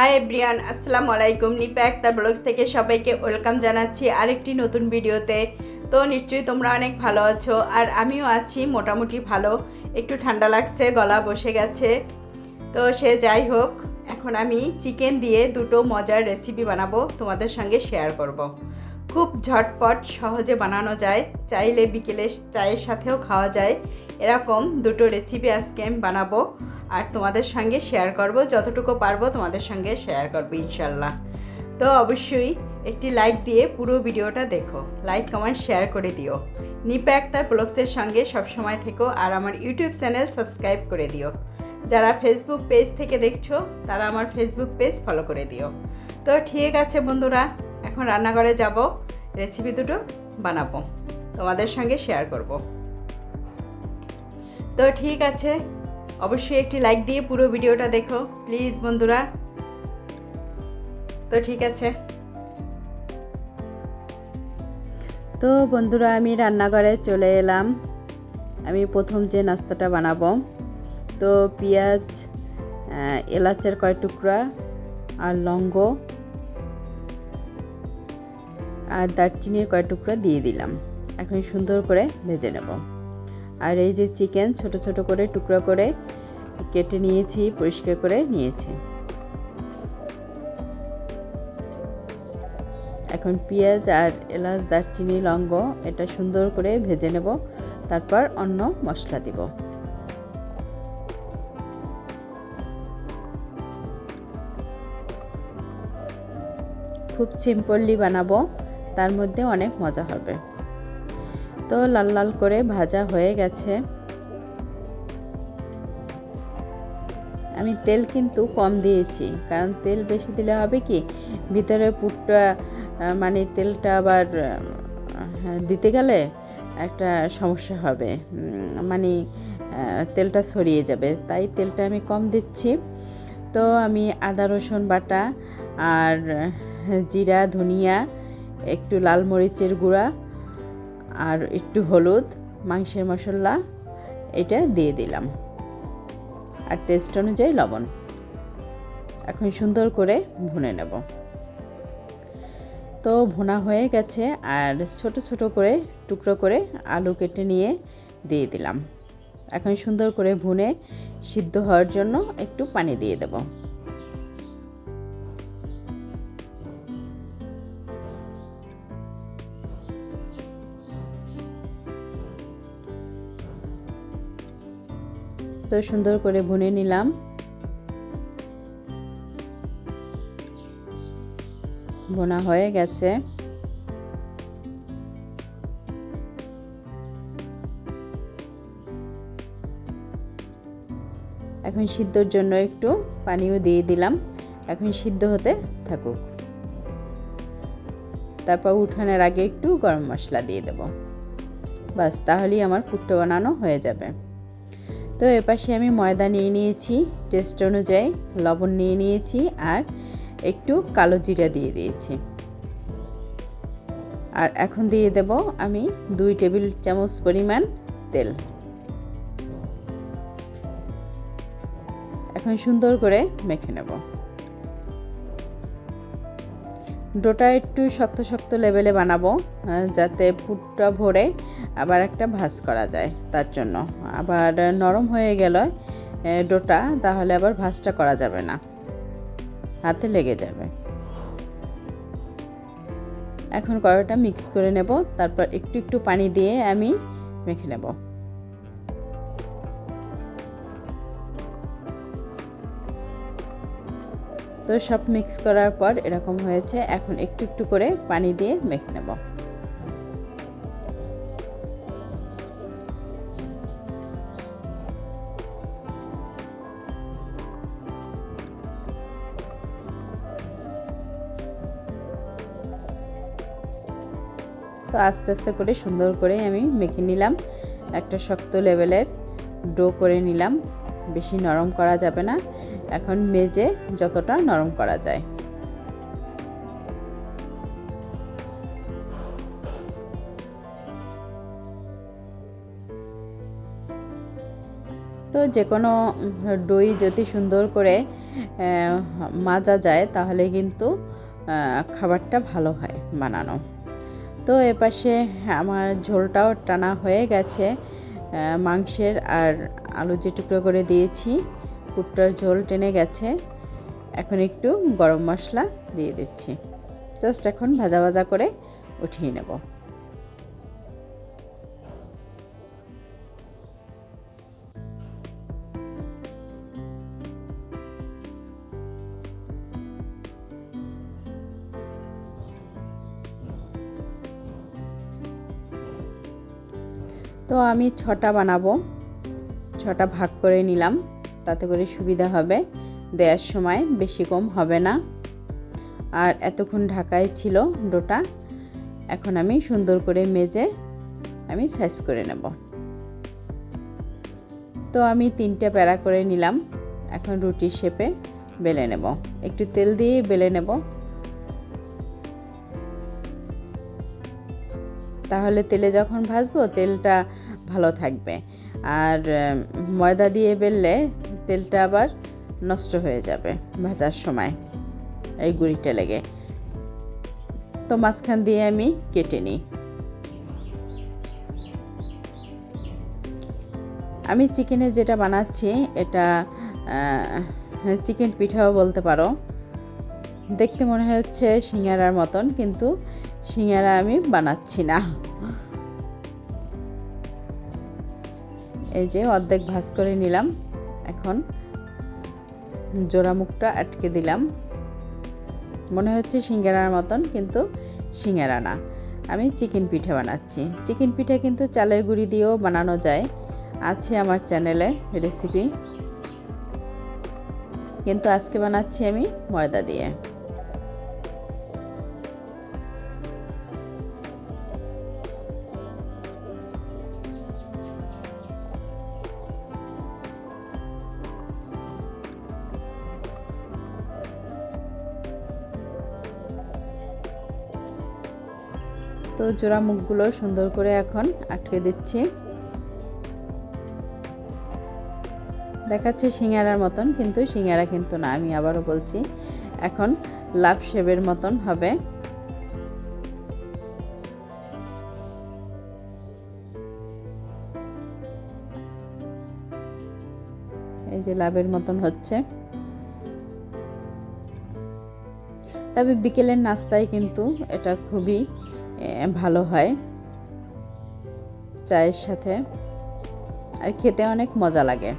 High everyone আসসালামু আলাইকুম নিপা একটা ব্লগস থেকে সবাইকে ওয়েলকাম জানাচ্ছি আরেকটি নতুন ভিডিওতে। তো নিশ্চয়ই তোমরা অনেক ভালো আছো, আর আমিও আছি মোটামুটি ভালো। একটু ঠান্ডা লাগছে, গলা বসে গেছে। তো সে যাই হোক, এখন আমি চিকেন দিয়ে দুটো মজার রেসিপি বানাবো, তোমাদের সঙ্গে শেয়ার করব। খুব ঝটপট, সহজে বানানো যায়। চাইলে বিকেলে চায়ের সাথেও খাওয়া যায়। এরকম দুটো রেসিপি আজকে আমি বানাবো। আর তোমাদের সঙ্গে শেয়ার করব, যতটুকু পারব তোমাদের সঙ্গে শেয়ার করব, ইনশাল্লাহ। তো অবশ্যই একটি লাইক দিয়ে পুরো ভিডিওটা দেখো লাইক কমেন্ট শেয়ার করে দিও। নিপা আক্তার ব্লগসের সঙ্গে সবসময় থেকো আর আমার ইউটিউব চ্যানেল সাবস্ক্রাইব করে দিও। যারা ফেসবুক পেজ থেকে দেখছ, তারা আমার ফেসবুক পেজ ফলো করে দিও। তো ঠিক আছে বন্ধুরা, এখন রান্নাঘরে যাব রেসিপি দুটো বানাবো, তোমাদের সঙ্গে শেয়ার করব। তো ঠিক আছে অবশ্যই একটি লাইক দিয়ে পুরো ভিডিওটা দেখো প্লিজ বন্ধুরা। তো ঠিক আছে। তো বন্ধুরা, আমি রান্নাঘরে চলে এলাম। আমি প্রথম যে নাস্তাটা বানাবো, তো পেঁয়াজ এলাচের কয় টুকরা আর লঙ্গ আর দারচিনির কয় টুকরা দিয়ে দিলাম। এখন সুন্দর করে ভেজে নেব। আর এই যে চিকেন ছোট ছোট করে টুকরো করে কেটে নিয়েছি, পরিষ্কার করে নিয়েছি। এখন পেঁয়াজ আর এলাচ, দারচিনি লঙ্গ এটা সুন্দর করে ভেজে নেব, তারপর অন্য মশলা দিব। খুব সিম্পললি বানাবো, তার মধ্যে অনেক মজা হবে। তো লাল লাল করে ভাজা হয়ে গেছে। আমি তেল কিন্তু কম দিয়েছি। কারণ তেল বেশি দিলে হবে কি? ভিতরে পুরটা মানে তেলটা আবার দিতে গেলে একটা সমস্যা হবে। মানে তেলটা ছড়িয়ে যাবে। তাই তেলটা আমি কম দিচ্ছি। তো আমি আদা, রসুন বাটা আর জিরা, ধনিয়া, একটু লাল মরিচের গুঁড়া আর একটু হলুদ, মাংসের মশলা, এটা দিয়ে দিলাম। আর টেস্ট অনুযায়ী লবণ। এখন সুন্দর করে ভুনে নেব। তো ভুনা হয়ে গেছে আর ছোট ছোট করে, টুকরো করে আলু কেটে নিয়ে দিয়ে দিলাম। এখন সুন্দর করে ভুনে সিদ্ধ হওয়ার জন্য একটু পানি দিয়ে দেবো। তো সুন্দর করে ভুনে নিলাম। বোনা হয়ে গেছে। এখন সিদ্ধর জন্য একটু পানিও দিয়ে দিলাম। এখন সিদ্ধ হতে থাকুক। তারপর উঠানোর আগে একটু গরম মশলা দিয়ে দেব। বাস, তাহলেই আমার পুট্টো বানানো হয়ে যাবে। তো এপাশে আমি ময়দা নিয়ে নিয়েছি টেস্ট অনুযায়ী লবণ নিয়ে নিয়েছি আর একটু কালো জিরা দিয়ে দিয়েছি। আর এখন দিয়ে দেব আমি দুই টেবিল চামচ পরিমাণ তেল। এখন সুন্দর করে মেখে নেব। ডোটা একটু শক্ত শক্ত লেভেলে বানাবো যাতে পুরটা ভরে আবার একটা ভাজ করা যায় তার জন্য। আবার নরম হয়ে গেল ডোটা, তাহলে আবার ভাজটা করা যাবে না। হাতে লেগে যাবে। এখন কড়াটা মিক্স করে নেব, তারপর একটু একটু পানি দিয়ে আমি মেখে নেব। তো সব মিক্স করার পর এরকম হয়েছে, এখন একটু একটু করে পানি দিয়ে মেখে নেব। আস্তে আস্তে করে সুন্দর করে আমি মেখে নিলাম। একটা শক্ত লেভেলের ডো করে নিলাম। বেশি নরম করা যাবে না। এখন মেজে যতটা নরম করা যায়। তো যে কোনো দই যদি সুন্দর করে মাজা যায়, তাহলে কিন্তু খাবারটা ভালো হয় বানানো। তো এপাশে আমার ঝোলটাও টানা হয়ে গেছে মাংসের আর আলু যে টুকরো করে দিয়েছি কুটটার ঝোল টেনে গেছে। এখন একটু গরম মশলা দিয়ে দিচ্ছি। জাস্ট এখন ভাজা ভাজা করে উঠিয়ে নেব। তো আমি ছটা বানাবো। ছটা ভাগ করে নিলাম, তাতে করে সুবিধা হবে। দেওয়ার সময় বেশি কম হবে না। আর এতক্ষণ ঢাকায় ছিল ডোটা, এখন আমি সুন্দর করে মেজে আমি সাইজ করে নেব। তো আমি তিনটে প্যারা করে নিলাম, এখন রুটির শেপে বেলে নেব। একটু তেল দিয়ে বেলে নেব। তাহলে তেলে যখন ভাজবো, তেলটা ভালো থাকবে। আর ময়দা দিয়ে বেললে তেলটা আবার নষ্ট হয়ে যাবে ভাজার সময় এই গুঁড়িটা লেগে। তো মাঝখান দিয়ে আমি কেটে নিই। আমি চিকেনে যেটা বানাচ্ছি, এটা চিকেন পিঠাও বলতে পারো। দেখতে মনে হচ্ছে সিঙ্গারার মতন, কিন্তু সিঙ্গারা আমি বানাচ্ছি না। এই যে অর্ধেক ভাজ করে নিলাম। এখন জোড়া মুখটা আটকে দিলাম। মনে হচ্ছে সিঙ্গারার মতন, কিন্তু সিঙ্গারা না। আমি চিকেন পিঠে বানাচ্ছি। চিকেন পিঠে কিন্তু চালের গুঁড়ি দিয়েও বানানো যায়। আছে আমার চ্যানেলে রেসিপি। কিন্তু আজকে বানাচ্ছি আমি ময়দা দিয়ে। তো জোড়া মুখগুলো সুন্দর করে এখন আটকে দিচ্ছি। দেখাচ্ছে সিঙ্গারার মতন, কিন্তু সিঙ্গারা কিন্তু না, আমি আবারও বলছি। এখন লাভ শেপের মতন হবে। এই যে লাভের মতন হচ্ছে। তবে বিকেলের নাস্তায় কিন্তু এটা খুবই ভালো হয় চায়ের সাথে। আর খেতে অনেক মজা লাগে।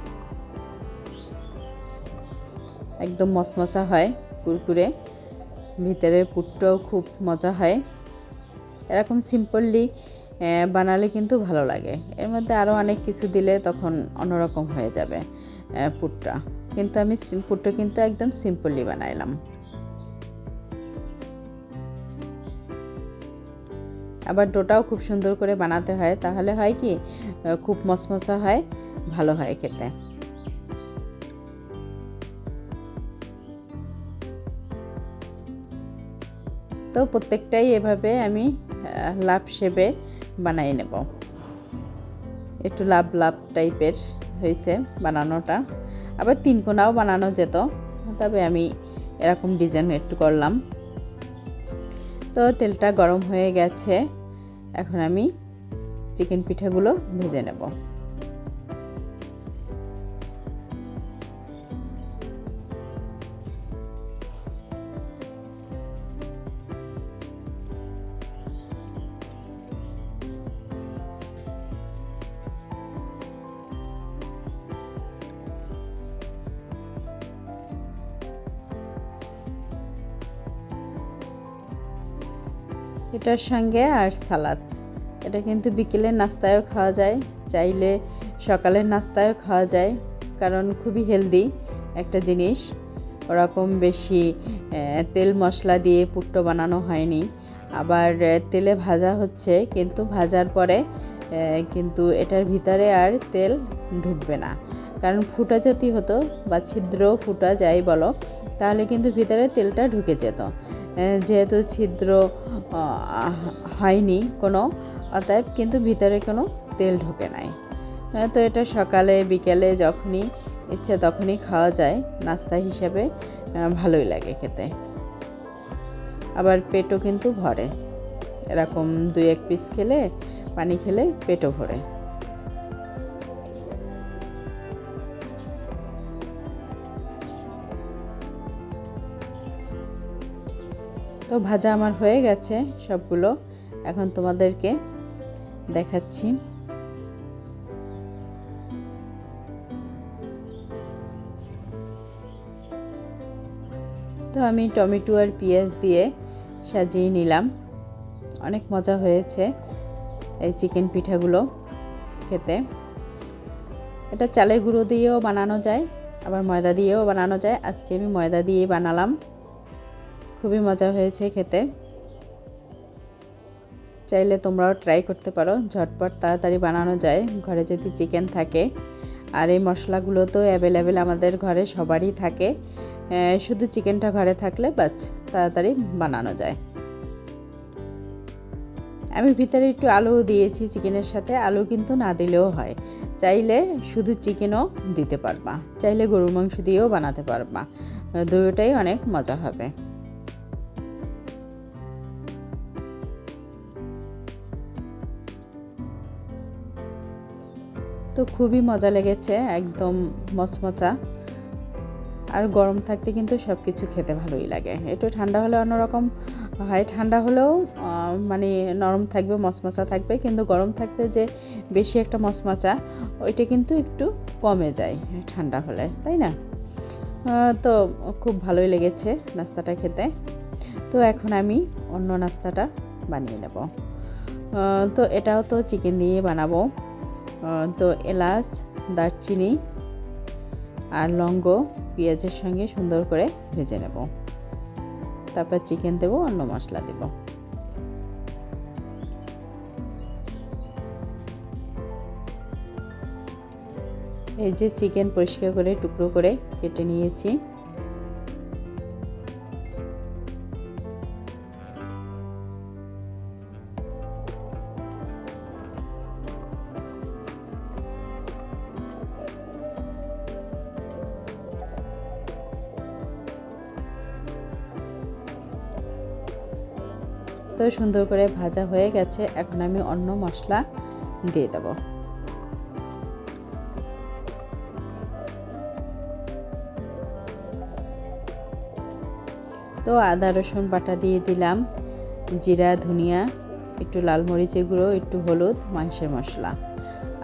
একদম মচমচা হয় কুরকুরে। ভিতরের পুরটাও খুব মজা হয়। এরকম সিম্পললি বানালে কিন্তু ভালো লাগে। এর মধ্যে আরও অনেক কিছু দিলে তখন অন্যরকম হয়ে যাবে পুরটা। কিন্তু আমি পুরটা কিন্তু একদম সিম্পলি বানাইলাম। আবার ডোটাও খুব সুন্দর করে বানাতে হয়, তাহলে হয় কি খুব মচমচা হয়, ভালো হয় খেতে। তো প্রত্যেকটাই এভাবে আমি লাভ শেপে বানিয়ে নেব। একটু লাভ লাভ টাইপের হয়েছে বানানোটা। আবার তিন কোনাও বানানো যেত, তবে আমি এরকম ডিজাইন একটু করলাম। তো তেলটা গরম হয়ে গেছে। এখন আমি চিকেন পিঠাগুলো ভেজে নেব। এটার সঙ্গে আর সালাদ। এটা কিন্তু বিকেলের নাস্তায়ও খাওয়া যায়, চাইলে সকালের নাস্তায়ও খাওয়া যায়, কারণ খুবই হেলদি একটা জিনিস। ওরকম বেশি তেল মশলা দিয়ে পুট্টো বানানো হয়নি। আবার তেলে ভাজা হচ্ছে, কিন্তু ভাজার পরে কিন্তু এটার ভিতরে আর তেল ঢুকবে না। কারণ ফুটা যদি হতো বা ছিদ্র ফুটা যাই বলো, তাহলে কিন্তু ভিতরে তেলটা ঢুকে যেত। যেহেতু ছিদ্র হয়নি কোনো অতএব কিন্তু ভিতরে কোনো তেল ঢোকে নাই। তো এটা সকালে, বিকেলে যখনই ইচ্ছে তখনই খাওয়া যায়, নাস্তা হিসেবে ভালোই লাগে খেতে। আবার পেটও কিন্তু ভরে। এরকম দুই এক পিস খেলে, পানি খেলে পেটও ভরে। তো ভাজা আমার হয়ে গেছে সবগুলো। এখন তোমাদেরকে দেখাচ্ছি। তো আমি টমেটো আর পেঁয়াজ দিয়ে সাজিয়ে নিলাম। অনেক মজা হয়েছে এই চিকেন পিঠাগুলো খেতে। এটা চালের গুঁড়ো দিয়েও বানানো যায়, আবার ময়দা দিয়েও বানানো যায়। আজকে আমি ময়দা দিয়েই বানালাম। খুবই মজা হয়েছে খেতে। চাইলে তোমরাও ট্রাই করতে পারো। ঝটপট তাড়াতাড়ি বানানো যায়। ঘরে যদি চিকেন থাকে। আর এই মশলাগুলো তো অ্যাভেলেবেল আমাদের ঘরে সবারই থাকে। শুধু চিকেনটা ঘরে থাকলে বাস তাড়াতাড়ি বানানো যায়। আমি ভিতরে একটু আলু দিয়েছি চিকেনের সাথে। আলু কিন্তু না দিলেও হয়। চাইলে শুধু চিকেনও দিতে পারবা। চাইলে গরুর মাংস দিয়েও বানাতে পারবা। দুটোটাই অনেক মজা হবে। তো খুবই মজা লেগেছে, একদম মচমচা। আর গরম থাকতে কিন্তু সব কিছু খেতে ভালোই লাগে। একটু ঠান্ডা হলে অন্যরকম, হয় ঠান্ডা হলেও মানে নরম থাকবে, মচমচা থাকবে, কিন্তু গরম থাকতে যে বেশি একটা মচমচা, ওইটা কিন্তু একটু কমে যায় ঠান্ডা হলে, তাই না? তো খুব ভালোই লেগেছে নাস্তাটা খেতে। তো এখন আমি অন্য নাস্তাটা বানিয়ে নেব। তো এটাও তো চিকেন দিয়ে বানাবো। তো এলাচ, দারচিনি আর লঙ্গ পেঁয়াজের সঙ্গে সুন্দর করে ভেজে নেব। তারপর চিকেন দেবো, অন্য মশলা দেব। এই যে চিকেন পরিষ্কার করে, টুকরো করে কেটে নিয়েছি। সুন্দর করে ভাজা হয়ে গেছে। এখন আমি অন্য মশলা দিয়ে দেব। তো আদা, রসুন বাটা দিয়ে দিলাম। জিরা, ধনিয়া, একটু লাল মরিচের গুঁড়ো, একটু হলুদ, মাংসের মশলা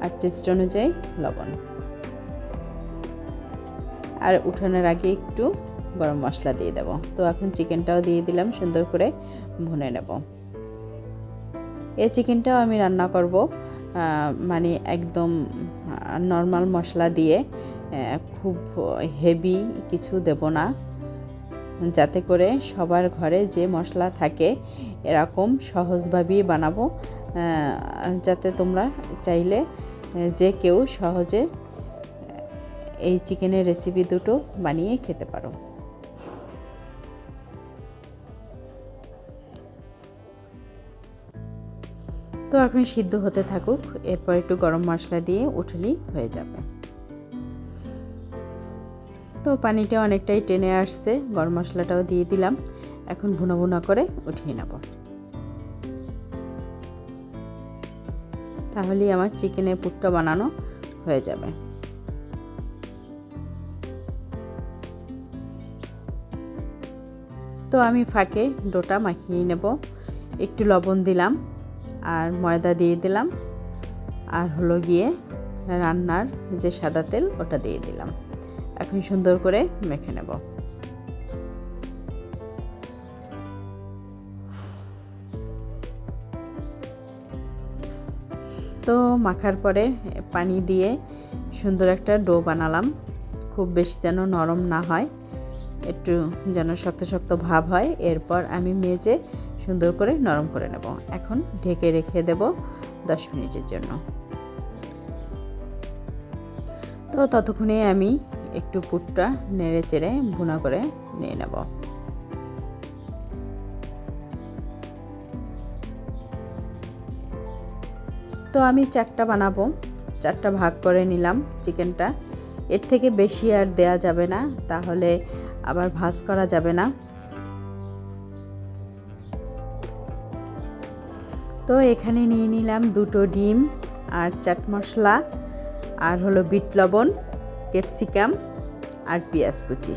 আর টেস্ট অনুযায়ী লবণ। আর উঠানোর আগে একটু গরম মশলা দিয়ে দেবো। তো এখন চিকেনটাও দিয়ে দিলাম, সুন্দর করে ভুনে নেব। এই চিকেনটাও আমি রান্না করব মানে একদম নর্মাল মশলা দিয়ে খুব হেভি কিছু দেব না। যাতে করে সবার ঘরে যে মশলা থাকে, এরকম সহজভাবেই বানাবো। যাতে তোমরা চাইলে, যে কেউ সহজে, এই চিকেনের রেসিপি দুটো বানিয়ে খেতে পারো। তো এখন সিদ্ধ হতে থাকুক, এরপর একটু গরম মশলা দিয়ে উঠলেই হয়ে যাবে। তো পানিটা অনেকটাই টেনে আসছে, গরম মশলাটাও দিয়ে দিলাম। এখন ভুনা ভুনা করে উঠিয়ে নেব। তাহলেই আমার চিকেনের পুটটা বানানো হয়ে যাবে। তো আমি ফাঁকে ডোটা মাখিয়ে নেব। একটু লবণ দিলাম। আর ময়দা দিয়ে দিলাম। আর হলো গিয়ে রান্নার যে সাদা তেল, ওটা দিয়ে দিলাম। এখন সুন্দর করে মেখে নেব। তো মাখার পরে পানি দিয়ে সুন্দর একটা ডো বানালাম। খুব বেশি যেন নরম না হয়, একটু যেন শক্ত শক্ত ভাব হয়। এরপর আমি মেজে সুন্দর করে নরম করে নেব। এখন ঢেকে রেখে দেব দশ মিনিটের জন্য। তো ততক্ষণে আমি একটু পুটটা নেড়ে চেড়ে ভুনা করে নিয়ে নেব। তো আমি চারটা বানাবো। চারটা ভাগ করে নিলাম চিকেনটা। এর থেকে বেশি আর দেয়া যাবে না। তাহলে আবার ভাজ করা যাবে না। তো এখানে নিয়ে নিলাম দুটো ডিম আর চাট মশলা আর হলো বিট লবণ, ক্যাপসিকাম আর পেঁয়াজ কুচি।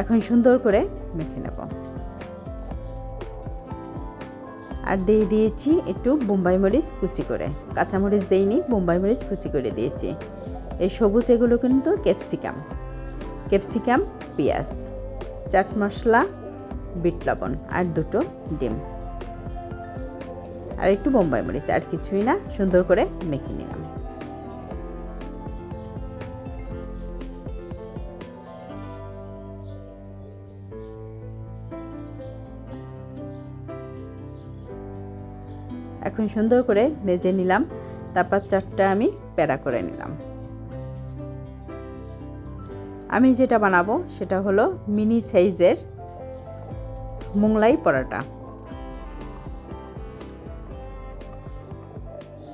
এখন সুন্দর করে মেখে নেব। আর দিয়ে দিয়েছি একটু বোম্বাই মরিচ কুচি করে। কাঁচামরিচ দেইনি, বোম্বাই মরিচ কুচি করে দিয়েছি। এই সবুজ এগুলো কিন্তু ক্যাপসিকাম। ক্যাপসিকাম, পেঁয়াজ, চাট মশলা, বিট লবণ আর দুটো ডিম। আর একটু বোম্বাই মরিচ আর কিছুই না, সুন্দর করে মেখে নিলাম। এখন সুন্দর করে ভেজে নিলাম, তারপর চারটা আমি প্যারা করে নিলাম। আমি যেটা বানাবো সেটা হলো মিনি সাইজের মোংলাই পরোটা।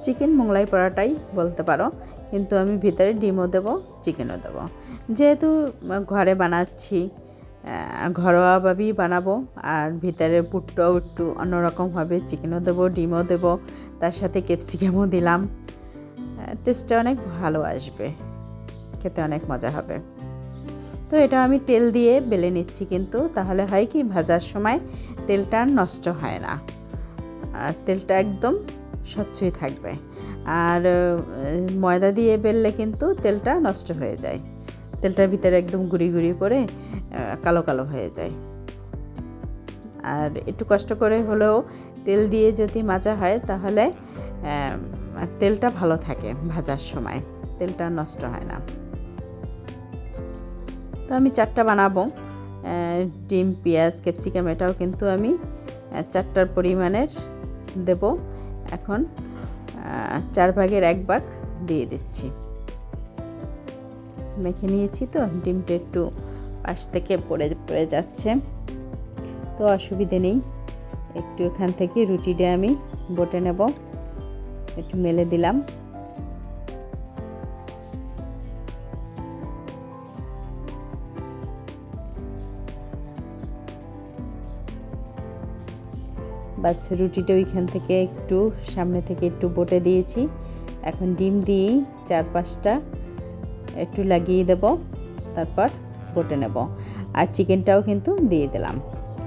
চিকেন মোংলাই পরোটাই বলতে পারো, কিন্তু আমি ভিতরে ডিমও দেবো, চিকেনও দেবো। যেহেতু ঘরে বানাচ্ছি ঘরোয়াভাবেই বানাবো, আর ভিতরে পুটটাও একটু অন্যরকম হবে চিকেনও দেবো, ডিমও দেবো, তার সাথে ক্যাপসিকামও দিলাম। টেস্টটা অনেক ভালো আসবে, খেতে অনেক মজা হবে। তো এটা আমি তেল দিয়ে বেলে নিচ্ছি কিন্তু, তাহলে হয় কি ভাজার সময় তেলটা নষ্ট হয় না। আর তেলটা একদম স্বচ্ছই থাকবে। আর ময়দা দিয়ে বেললে কিন্তু তেলটা নষ্ট হয়ে যায়। তেলটার ভিতরে একদম গুড়ি গুড়ি পরে কালো কালো হয়ে যায়। আর একটু কষ্ট করে হলেও তেল দিয়ে যদি মাজা হয় তাহলে তেলটা ভালো থাকে ভাজার সময়। তেলটা নষ্ট হয় না। তো আমি চারটা বানাবো। ডিম, পেঁয়াজ, ক্যাপসিকাম এটাও কিন্তু আমি চারটার পরিমাণের দেব। এখন চার ভাগের এক ভাগ দিয়ে দিচ্ছি। মেখে নিয়েছি তো, ডিমটা একটু পাশ থেকে পড়ে পড়ে যাচ্ছে। তো অসুবিধে নেই, একটু এখান থেকে রুটিটা আমি বটে নেব। একটু মেলে দিলাম। বাস রুটিটা ওইখান থেকে একটু সামনে থেকে একটু বটে দিয়েছি। এখন ডিম দিয়েই চার পাঁচটা একটু লাগিয়ে দেব, তারপর বটে নেব। আর চিকেনটাও কিন্তু দিয়ে দিলাম।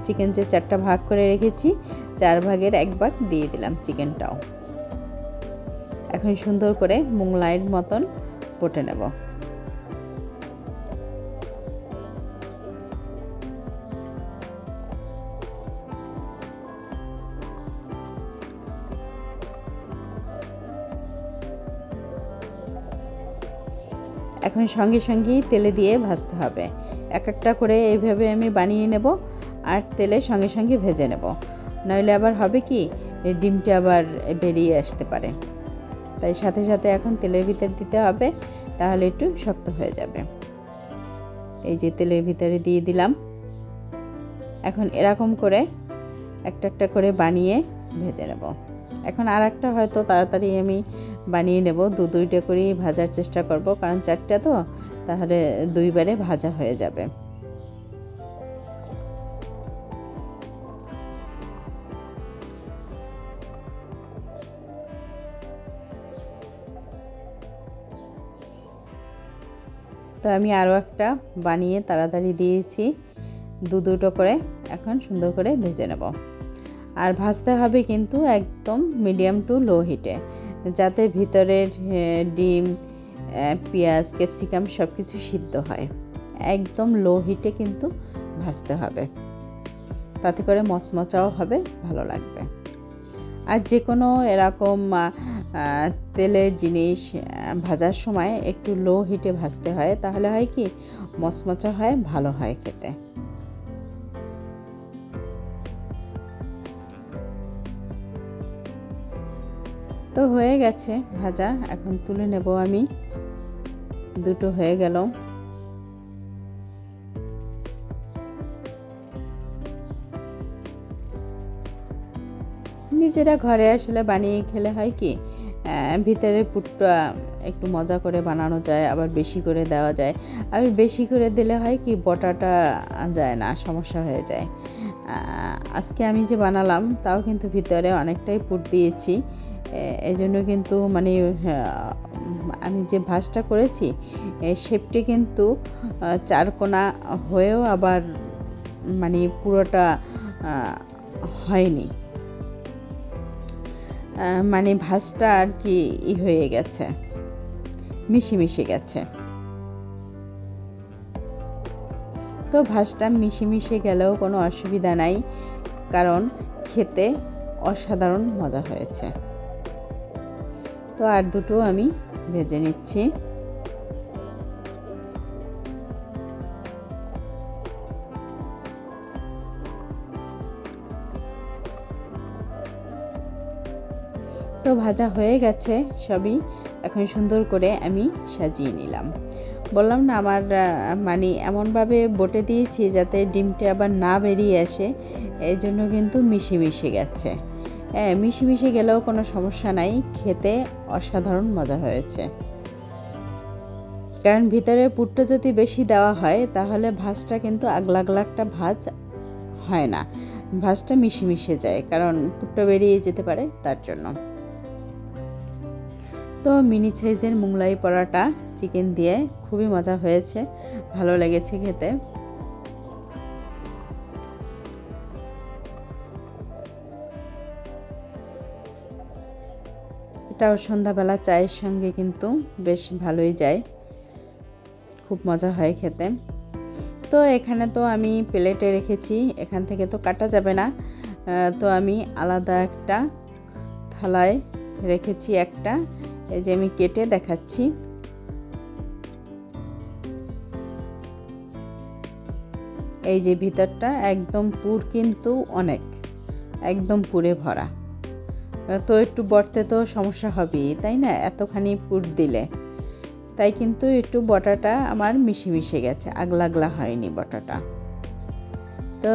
চিকেন যে চারটা ভাগ করে রেখেছি, চার ভাগের এক ভাগ দিয়ে দিলাম চিকেনটাও। এখন সুন্দর করে মোংলাইয়ের মতন বটে নেব। এখন সঙ্গে সঙ্গেই তেলে দিয়ে ভাজতে হবে। এক একটা করে এইভাবে আমি বানিয়ে নেব আর তেলে সঙ্গে সঙ্গে ভেজে নেব। নইলে আবার হবে কি ডিমটা আবার বেরিয়ে আসতে পারে। তাই সাথে সাথে এখন তেলের ভিতর দিতে হবে, তাহলে একটু শক্ত হয়ে যাবে। এই যে তেলের ভিতরে দিয়ে দিলাম। এখন এরকম করে একটা একটা করে বানিয়ে ভেজে নেব। এখন আর একটা হয়তো তাড়াতাড়ি আমি বানিয়ে নেব। দু দুইটা করেই ভাজার চেষ্টা করব, কারণ চারটা তো, তাহলে দুইবারে ভাজা হয়ে যাবে। তো আমি আরও একটা বানিয়ে তাড়াতাড়ি দিয়েছি। দু দুটো করে এখন সুন্দর করে ভেজে নেব। আর ভাজতে হবে কিন্তু একদম মিডিয়াম টু লো হিটে যাতে ভিতরের ডিম পেঁয়াজ ক্যাপসিকাম সব কিছু সিদ্ধ হয়। একদম লো হিটে কিন্তু ভাজতে হবে। তাতে করে মচমচাও হবে, ভালো লাগবে। আর যে কোনো এরকম তেলের জিনিস ভাজার সময় একটু লো হিটে ভাজতে হয়, তাহলে হয় কি, মচমচা হয়, ভালো হয় খেতে। তো হয়ে গেছে ভাজা, এখন তুলে নেব আমি। দুটো হয়ে গেল। নিজেরা ঘরে আসলে বানিয়ে খেলে হয় কি ভিতরে পুটটা একটু মজা করে বানানো যায়, আবার বেশি করে দেওয়া যায়। আর বেশি করে দিলে হয় কি, বটাটা যায় না, সমস্যা হয়ে যায়। আজকে আমি যে বানালাম, তাও কিন্তু ভিতরে অনেকটাই পুট দিয়েছি। এই জন্য কিন্তু মানে আমি যে ভাঁজটা করেছি শেপটি কিন্তু চারকোনা হয়েও আবার মানে পুরোটা হয়নি। মানে ভাঁজটা আর কি ই হয়ে গেছে, মিশে মিশে গেছে। তো ভাঁজটা মিশে মিশে গেলেও কোনো অসুবিধা নাই, কারণ খেতে অসাধারণ মজা হয়েছে। তো আর দুটো আমি ভেজে নিচ্ছি। তো ভাজা হয়ে গেছে, সবই এখন সুন্দর করে আমি সাজিয়ে নিলাম। বললাম না, আমার মানে এমনভাবে বটে দিয়েছি যাতে ডিমটা আবার না বেরিয়ে আসে এই জন্য কিন্তু মিশে মিশে গেছে। মিশে মিশে গেলেও কোনো সমস্যা নাই। খেতে অসাধারণ মজা হয়েছে। কারণ ভিতরের পুরটা যদি বেশি দেওয়া হয়, তাহলে ভাজটা কিন্তু আগলা আগলা একটা ভাজ হয় না। ভাজটা মিশে মিশে যায়, কারণ পুরটা বেরিয়ে যেতে পারে তার জন্য। তো মিনি সাইজের মুংলাই পরাটা, চিকেন দিয়ে খুবই মজা হয়েছে। ভালো লেগেছে খেতে। এটাও সন্ধ্যাবেলা চায়ের সঙ্গে কিন্তু বেশ ভালোই যায়। খুব মজা হয় খেতে। তো এখানে তো আমি প্লেটে রেখেছি, এখান থেকে তো কাটা যাবে না। তো আমি আলাদা একটা থালায় রেখেছি একটা, এই যে আমি কেটে দেখাচ্ছি। এই যে ভিতরটা একদম পুর কিন্তু অনেক, একদম পুরে ভরা। তো একটু বটতে তো সমস্যা হবেই, তাই না? এতখানি পুর দিলে। তাই কিন্তু একটু বটাটা আমার মিশে মিশে গেছে আগলা আগলা হয়নি বটাটা। তো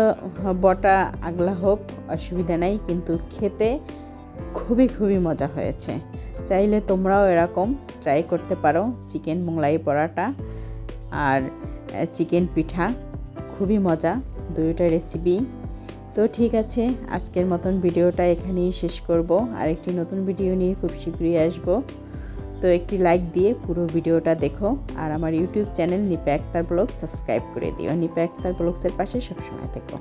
বটা আগলা হোক, অসুবিধা নাই, কিন্তু খেতে খুবই খুবই মজা হয়েছে। চাইলে তোমরাও এরকম ট্রাই করতে পারো, চিকেন মোংলাই পরাটা আর চিকেন পিঠা। খুবই মজা, দুইটা রেসিপি তো ঠিক আছে, আজকের মতন ভিডিওটা এখানেই শেষ করব। আর একটি নতুন ভিডিও নিয়ে খুব শীঘ্রই আসব। তো একটি লাইক দিয়ে পুরো ভিডিওটা দেখো আর আমার YouTube channel Nipa Akter vlog subscribe করে দিও। নিপা আক্তার ব্লগসের পাশে সবসময় থেকো।